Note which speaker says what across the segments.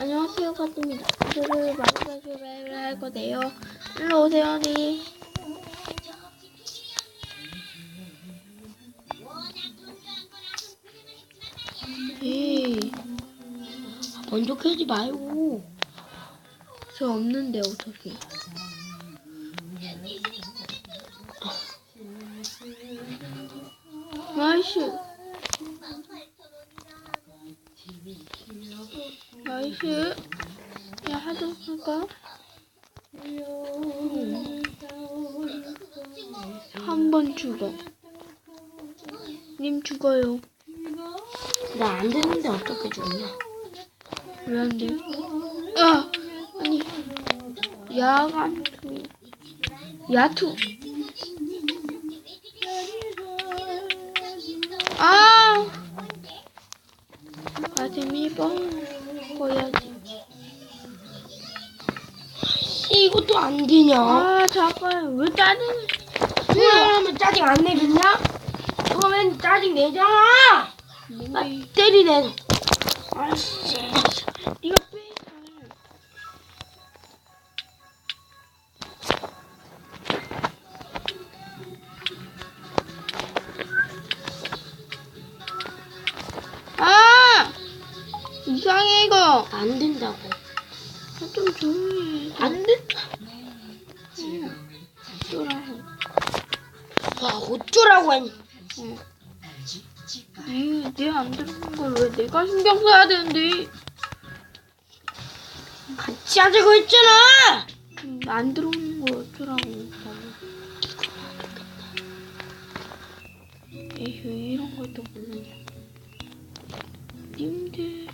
Speaker 1: 안녕하세요, 카드입니다. 오늘은 마구마구를 할 건데요. 일로 오세요, 네. 에이,
Speaker 2: 먼저 캐지 말고.
Speaker 1: 저 없는데, 어떻게. 나이스. 나이스. 야, 하도 할까? 한번 죽어. 님 죽어요.
Speaker 2: 나 안 되는데 어떻게 죽냐?
Speaker 1: 왜 안 돼? 아! 아니. 야간 투. 야투. 아! 가슴 입어 야지.
Speaker 2: 이것도 안 되냐?
Speaker 1: 아, 잠깐. 왜 짜증?
Speaker 2: 그러면 짜증 안 내겠냐? 그러면 짜증 내잖아! 나 때리네. 아이씨.
Speaker 1: 네가 빼. 이상해 이거.
Speaker 2: 안 된다고.
Speaker 1: 아, 좀 조용히 해.
Speaker 2: 안 된다.
Speaker 1: 어쩌라고.
Speaker 2: 와, 어쩌라고 했니?
Speaker 1: 네, 내안 들은 걸 왜 내가 신경 써야 되는데?
Speaker 2: 같이 하자고 했잖아!
Speaker 1: 음, 안 들어오는 걸 어쩌라고. 에휴, 이런 것도 모르냐. 님들.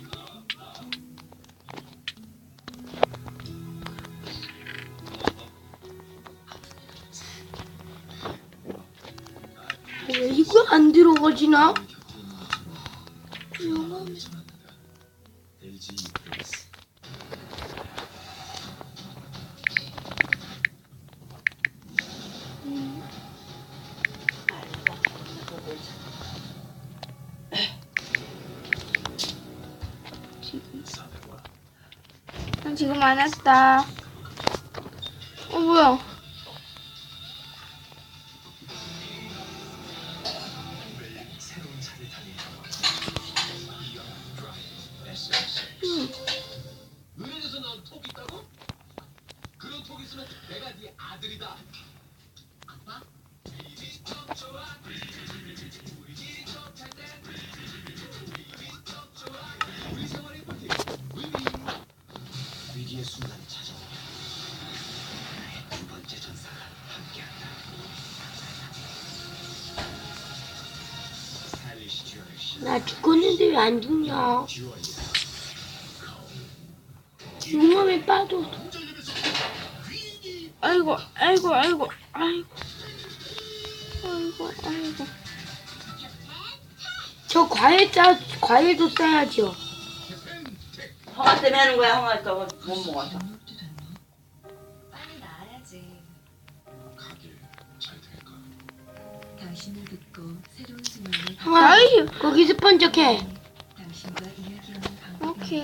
Speaker 2: 안 들어가지나?
Speaker 1: 지금. 안 왔다. 어, 뭐야. 응.
Speaker 3: 은행에서 나온 톡 있다고? 그런 톡 있으면 내가 네 아들이다. 아빠? 위기. 찾아오면 두 번째 전사가 함께한다.
Speaker 2: 시나 죽었는데 왜 안 죽냐? 용암에 빠져.
Speaker 1: 아이고, 아이고, 아이고, 아이고. 아이고, 아이고.
Speaker 2: 저 과일 짜, 과일도 싸야죠.
Speaker 4: 형아 때문에 하는 거야. 형아 저거 못 먹어서.
Speaker 5: 빨리 나아야지.
Speaker 3: 가길 잘 될까?
Speaker 5: 당신을 믿고 새로운 수명을
Speaker 2: 형아,
Speaker 1: 나이스.
Speaker 2: 거기 스펀 척해.
Speaker 5: 당신과 이야기하는 방법이
Speaker 1: 오케이.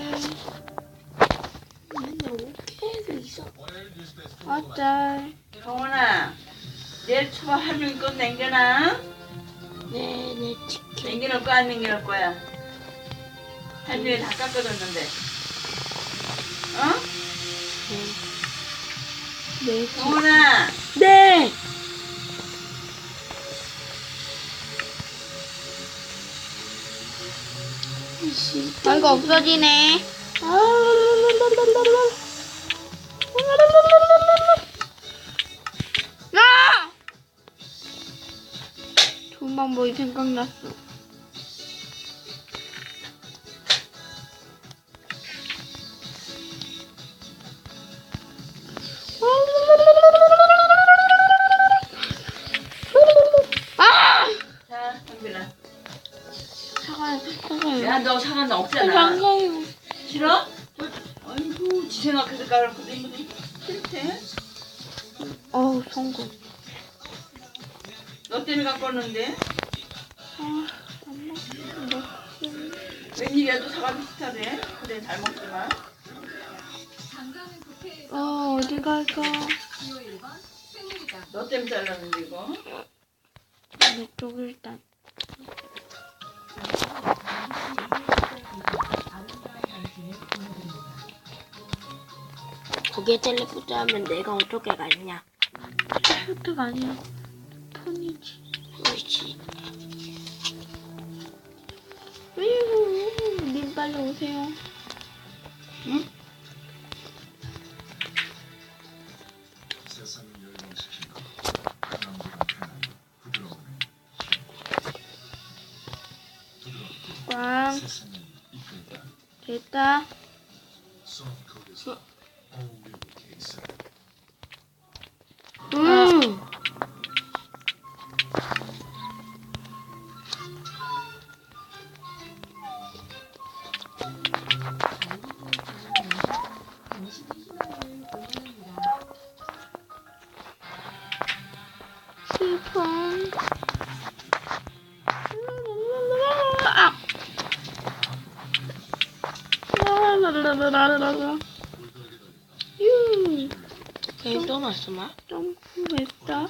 Speaker 1: 어쩔.
Speaker 4: 형원아, 내일 초밥 한중이 건 남겨놔.
Speaker 2: 네, 네, 치킨.
Speaker 4: 남겨놓을 거야 안 남겨놓을 거야? 한중이 다 깎아줬는데. 어?
Speaker 1: 네.
Speaker 4: 형원아,
Speaker 2: 네!
Speaker 1: 아이고, 없어지네. 아! 좋은 방법이 생각났어.
Speaker 4: 까놓고 이거 싫대.
Speaker 1: 어우, 성공.
Speaker 4: 너 때문에 갖고 왔는데?
Speaker 1: 아, 안 먹는데.
Speaker 4: 웬일이야 또 사과 비슷하네. 그래 잘 먹지만.
Speaker 1: 어 어디 갈까?
Speaker 5: 기호 1번 새누리당
Speaker 4: 너 때문에 잘랐는데 이거.
Speaker 1: 이쪽 일단.
Speaker 2: 거기에 텔레포트 하면 내가 어떻게 갔냐?
Speaker 1: 포트가 아니야. 폰이지.
Speaker 2: 그렇지.
Speaker 1: 으이구, 님 빨리 오세요.
Speaker 2: 응?
Speaker 1: 꽝. 됐다.
Speaker 3: 케이스
Speaker 2: 음.
Speaker 1: 스폰. 아!
Speaker 2: 괜히 떠났어 마.
Speaker 1: 점프했다.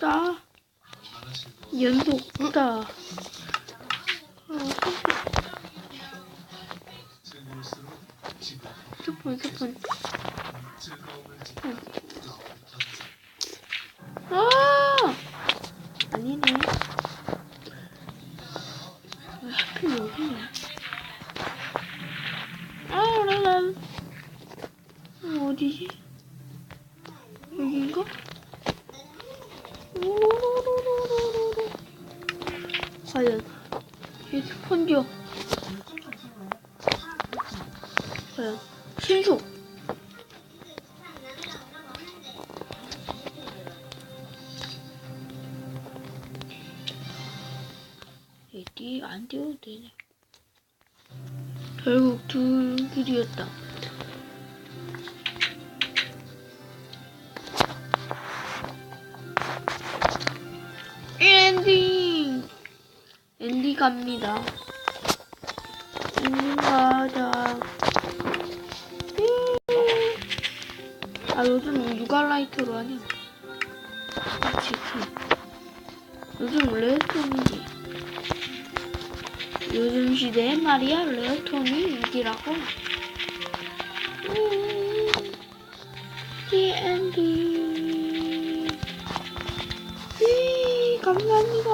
Speaker 1: 따. 연속 따. 스폰.
Speaker 3: 즐거움을
Speaker 1: 아! 아니네. 왜 하필 여기냐? 아, 라라. 어, 어디지? 과연 신속? 이게 안 띄워도 되네. 결국 둘 길이었다. 엔딩! 엔딩 갑니다. 엔딩 가자. 아, 요즘 누가 라이트로 하냐? 그치, 그. 요즘 레스톤이지. 요즘 시대에 말이야 레어톤이 이기라고 음, D&D 음, 감사합니다